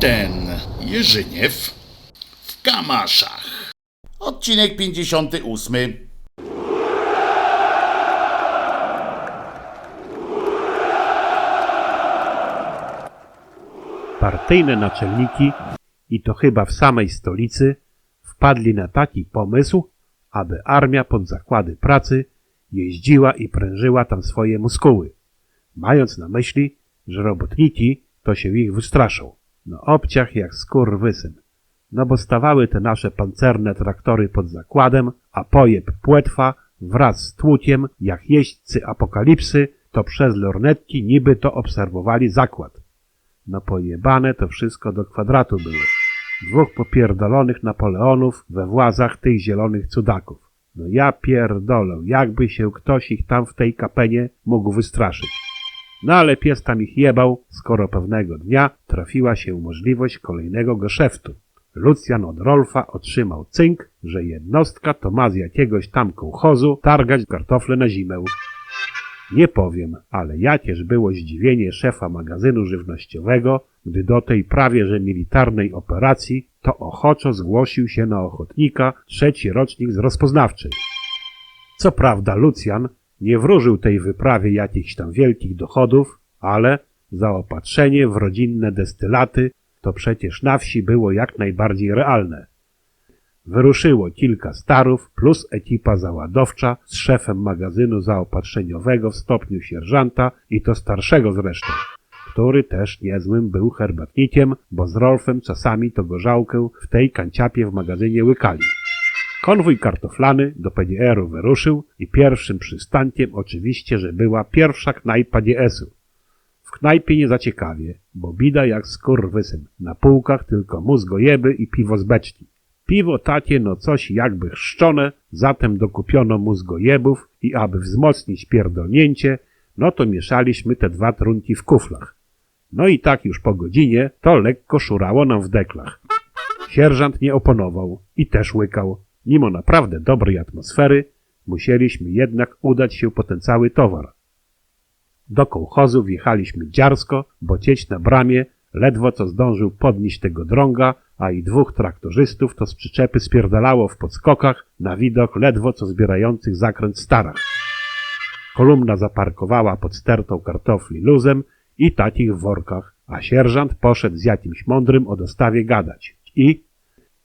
ten Jerzyniew w Kamaszach. Odcinek 58. Partyjne naczelniki, i to chyba w samej stolicy, wpadli na taki pomysł, aby armia pod zakłady pracy jeździła i prężyła tam swoje muskuły, mając na myśli, że robotniki to się ich wystraszą. No obciach jak skurwysyn. No bo stawały te nasze pancerne traktory pod zakładem, a pojeb płetwa wraz z tłuciem, jak jeźdźcy apokalipsy, to przez lornetki niby to obserwowali zakład. No pojebane to wszystko do kwadratu było. Dwóch popierdolonych Napoleonów we włazach tych zielonych cudaków. No ja pierdolę, jakby się ktoś ich tam w tej kapenie mógł wystraszyć. No ale pies tam ich jebał, skoro pewnego dnia trafiła się możliwość kolejnego geszeftu. Lucjan od Rolfa otrzymał cynk, że jednostka to ma z jakiegoś tam kołchozu targać kartofle na zimę. Nie powiem, ale jakież było zdziwienie szefa magazynu żywnościowego, gdy do tej prawie że militarnej operacji to ochoczo zgłosił się na ochotnika trzeci rocznik z rozpoznawczej. Co prawda Lucjan nie wróżył tej wyprawie jakichś tam wielkich dochodów, ale zaopatrzenie w rodzinne destylaty to przecież na wsi było jak najbardziej realne. Wyruszyło kilka starów plus ekipa załadowcza z szefem magazynu zaopatrzeniowego w stopniu sierżanta i to starszego zresztą, który też niezłym był herbatnikiem, bo z Rolfem czasami to gorzałkę w tej kanciapie w magazynie łykali. Konwój kartoflany do PDR-u wyruszył i pierwszym przystankiem oczywiście, że była pierwsza knajpa DS-u. W knajpie nie zaciekawie, bo bida jak skurwysyn. Na półkach tylko mózgojeby i piwo z beczki. Piwo takie no coś jakby chrzczone, zatem dokupiono mózgojebów i aby wzmocnić pierdolnięcie, no to mieszaliśmy te dwa trunki w kuflach. No i tak już po godzinie to lekko szurało nam w deklach. Sierżant nie oponował i też łykał. Mimo naprawdę dobrej atmosfery, musieliśmy jednak udać się po ten cały towar. Do kołchozu wjechaliśmy dziarsko, bo cieć na bramie ledwo co zdążył podnieść tego drąga, a i dwóch traktorzystów to z przyczepy spierdalało w podskokach na widok ledwo co zbierających zakręt starach. Kolumna zaparkowała pod stertą kartofli luzem i takich w workach, a sierżant poszedł z jakimś mądrym o dostawie gadać. I,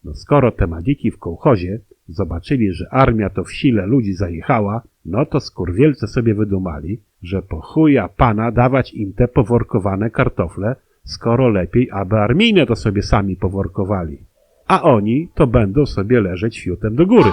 no skoro te madziki w kołchozie zobaczyli, że armia to w sile ludzi zajechała, no to skurwielce sobie wydumali, że po chuja pana dawać im te poworkowane kartofle, skoro lepiej, aby armijne to sobie sami poworkowali. A oni to będą sobie leżeć fiutem do góry.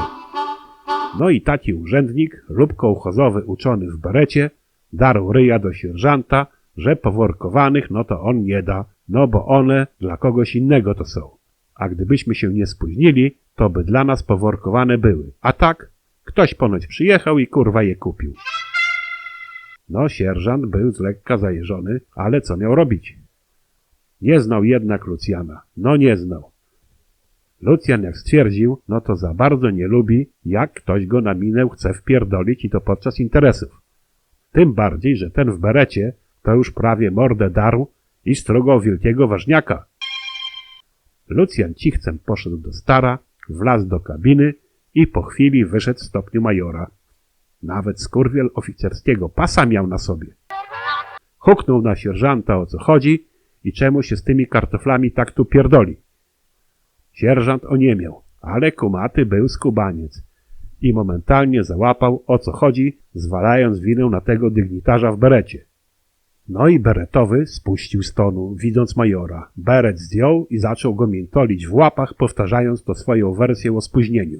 No i taki urzędnik lub kołchozowy uczony w berecie darł ryja do sierżanta, że poworkowanych no to on nie da, no bo one dla kogoś innego to są. A gdybyśmy się nie spóźnili, to by dla nas poworkowane były. A tak, ktoś ponoć przyjechał i kurwa je kupił. No, sierżant był z lekka zajeżony, ale co miał robić? Nie znał jednak Lucjana. No nie znał. Lucjan jak stwierdził, no to za bardzo nie lubi, jak ktoś go na minę chce wpierdolić i to podczas interesów. Tym bardziej, że ten w berecie to już prawie mordę darł i strugał wielkiego ważniaka. Lucjan cichcem poszedł do stara, wlazł do kabiny i po chwili wyszedł w stopniu majora. Nawet skurwiel oficerskiego pasa miał na sobie. Huknął na sierżanta o co chodzi i czemu się z tymi kartoflami tak tu pierdoli. Sierżant oniemiał, ale kumaty był skubaniec i momentalnie załapał o co chodzi, zwalając winę na tego dygnitarza w berecie. No i beretowy spuścił stonu, widząc majora. Beret zdjął i zaczął go miętolić w łapach, powtarzając to swoją wersję o spóźnieniu.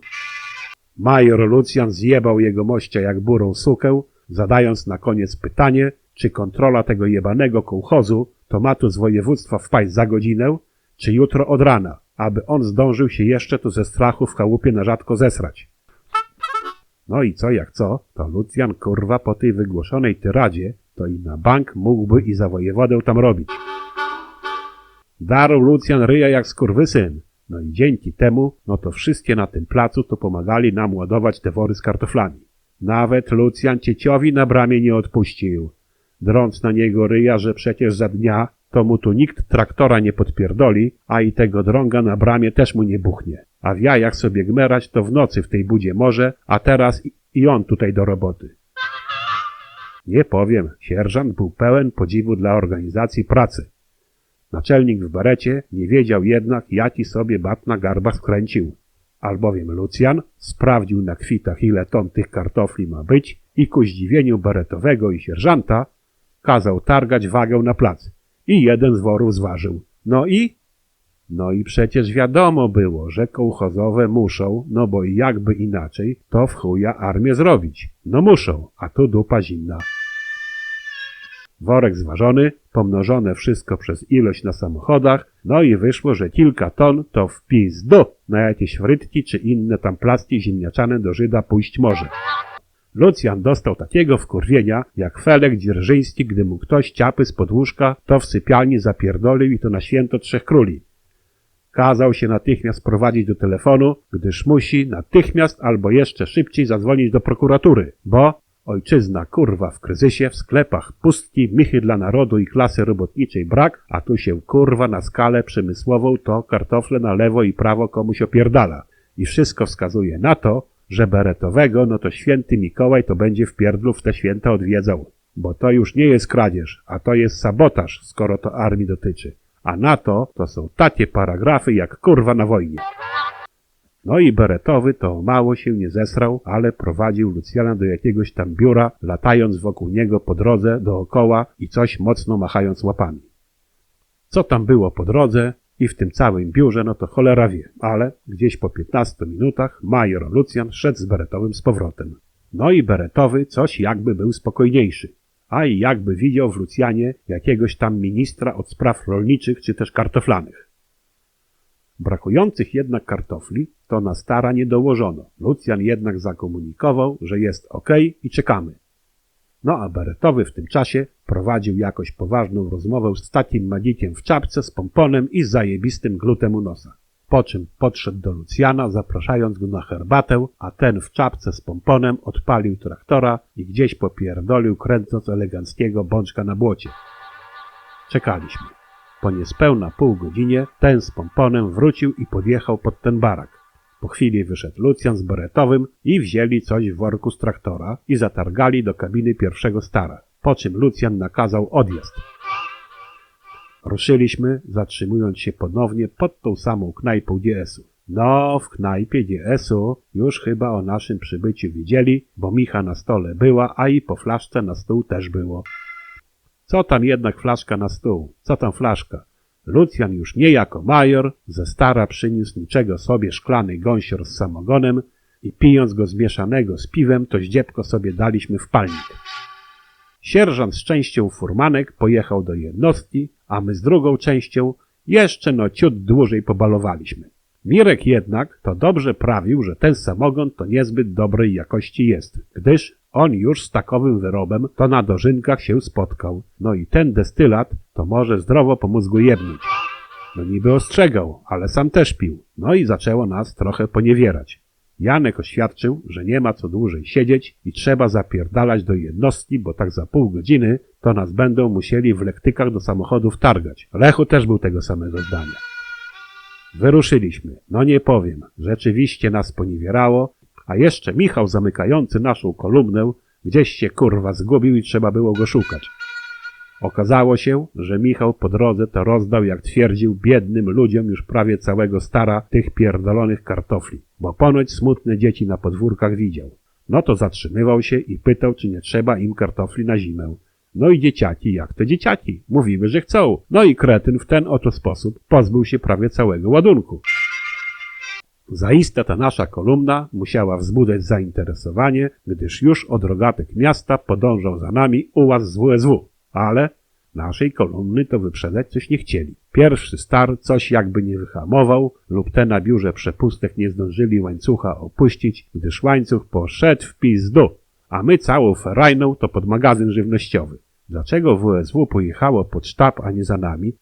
Major Lucjan zjebał jego mościa jak burą sukę, zadając na koniec pytanie, czy kontrola tego jebanego kołchozu to ma tu z województwa wpaść za godzinę, czy jutro od rana, aby on zdążył się jeszcze tu ze strachu w chałupie na rzadko zesrać. No i co jak co, to Lucjan kurwa po tej wygłoszonej tyradzie to i na bank mógłby i za wojewodę tam robić. Darł Lucjan ryja jak skurwysyn. No i dzięki temu, no to wszystkie na tym placu to pomagali nam ładować te wory z kartoflami. Nawet Lucjan cieciowi na bramie nie odpuścił, drąc na niego ryja, że przecież za dnia to mu tu nikt traktora nie podpierdoli, a i tego drąga na bramie też mu nie buchnie. A w jajach sobie gmerać to w nocy w tej budzie może, a teraz i, on tutaj do roboty. Nie powiem, sierżant był pełen podziwu dla organizacji pracy. Naczelnik w barecie nie wiedział jednak, jaki sobie bat na garbach skręcił. Albowiem Lucjan sprawdził na kwitach, ile ton tych kartofli ma być i ku zdziwieniu baretowego i sierżanta kazał targać wagę na plac. I jeden z worów zważył. No i? No i przecież wiadomo było, że kołchozowe muszą, no bo jakby inaczej, to w chuja armię zrobić. No muszą, a tu dupa zimna. Worek zważony, pomnożone wszystko przez ilość na samochodach, no i wyszło, że kilka ton to w pizdu na jakieś frytki czy inne tam plasty ziemniaczane do Żyda pójść może. Lucjan dostał takiego wkurwienia, jak Felek Dzierżyński, gdy mu ktoś ciapy z podłóżka, to w sypialni zapierdolił i to na święto Trzech Króli. Kazał się natychmiast prowadzić do telefonu, gdyż musi natychmiast albo jeszcze szybciej zadzwonić do prokuratury, bo ojczyzna kurwa w kryzysie, w sklepach pustki, michy dla narodu i klasy robotniczej brak, a tu się kurwa na skalę przemysłową to kartofle na lewo i prawo komuś opierdala. I wszystko wskazuje na to, że beretowego, no to święty Mikołaj to będzie w pierdlu w te święta odwiedzał. Bo to już nie jest kradzież, a to jest sabotaż, skoro to armii dotyczy. A na to to są takie paragrafy jak kurwa na wojnie. No i Beretowy to mało się nie zesrał, ale prowadził Lucjana do jakiegoś tam biura, latając wokół niego po drodze dookoła i coś mocno machając łapami. Co tam było po drodze i w tym całym biurze, no to cholera wie, ale gdzieś po 15 minutach major Lucjan szedł z Beretowym z powrotem. No i Beretowy coś jakby był spokojniejszy, a i jakby widział w Lucjanie jakiegoś tam ministra od spraw rolniczych czy też kartoflanych. Brakujących jednak kartofli to na stara nie dołożono. Lucjan jednak zakomunikował, że jest ok i czekamy. No a Beretowy w tym czasie prowadził jakoś poważną rozmowę z takim magikiem w czapce z pomponem i zajebistym glutem u nosa. Po czym podszedł do Lucjana, zapraszając go na herbatę, a ten w czapce z pomponem odpalił traktora i gdzieś popierdolił, kręcąc eleganckiego bączka na błocie. Czekaliśmy. Po niespełna pół godzinie ten z pomponem wrócił i podjechał pod ten barak. Po chwili wyszedł Lucjan z beretowym i wzięli coś w worku z traktora i zatargali do kabiny pierwszego stara, po czym Lucjan nakazał odjazd. Ruszyliśmy, zatrzymując się ponownie pod tą samą knajpą DS-u. No, w knajpie DS-u już chyba o naszym przybyciu widzieli, bo Micha na stole była, a i po flaszce na stół też było. Co tam jednak flaszka na stół? Co tam flaszka? Lucjan już nie jako major, ze stara przyniósł niczego sobie szklany gąsior z samogonem i pijąc go zmieszanego z piwem, to zdziebko sobie daliśmy w palnik. Sierżant z częścią furmanek pojechał do jednostki, a my z drugą częścią jeszcze no ciut dłużej pobalowaliśmy. Mirek jednak to dobrze prawił, że ten samogon to niezbyt dobrej jakości jest, gdyż on już z takowym wyrobem to na dożynkach się spotkał. No i ten destylat to może zdrowo po mózgu jebnąć. No niby ostrzegał, ale sam też pił. No i zaczęło nas trochę poniewierać. Janek oświadczył, że nie ma co dłużej siedzieć i trzeba zapierdalać do jednostki, bo tak za pół godziny to nas będą musieli w lektykach do samochodów targać. Lechu też był tego samego zdania. Wyruszyliśmy. No nie powiem, rzeczywiście nas poniewierało, a jeszcze Michał zamykający naszą kolumnę gdzieś się kurwa zgubił i trzeba było go szukać. Okazało się, że Michał po drodze to rozdał, jak twierdził, biednym ludziom już prawie całego stara tych pierdolonych kartofli, bo ponoć smutne dzieci na podwórkach widział. No to zatrzymywał się i pytał, czy nie trzeba im kartofli na zimę. No i dzieciaki, jak to dzieciaki? Mówiły, że chcą. No i kretyn w ten oto sposób pozbył się prawie całego ładunku. Zaiste ta nasza kolumna musiała wzbudzać zainteresowanie, gdyż już od rogatek miasta podążał za nami ułaz z WSW, ale naszej kolumny to wyprzedzać coś nie chcieli. Pierwszy star coś jakby nie wyhamował lub te na biurze przepustek nie zdążyli łańcucha opuścić, gdyż łańcuch poszedł w pizdu, a my całą ferajną to pod magazyn żywnościowy. Dlaczego WSW pojechało pod sztab, a nie za nami?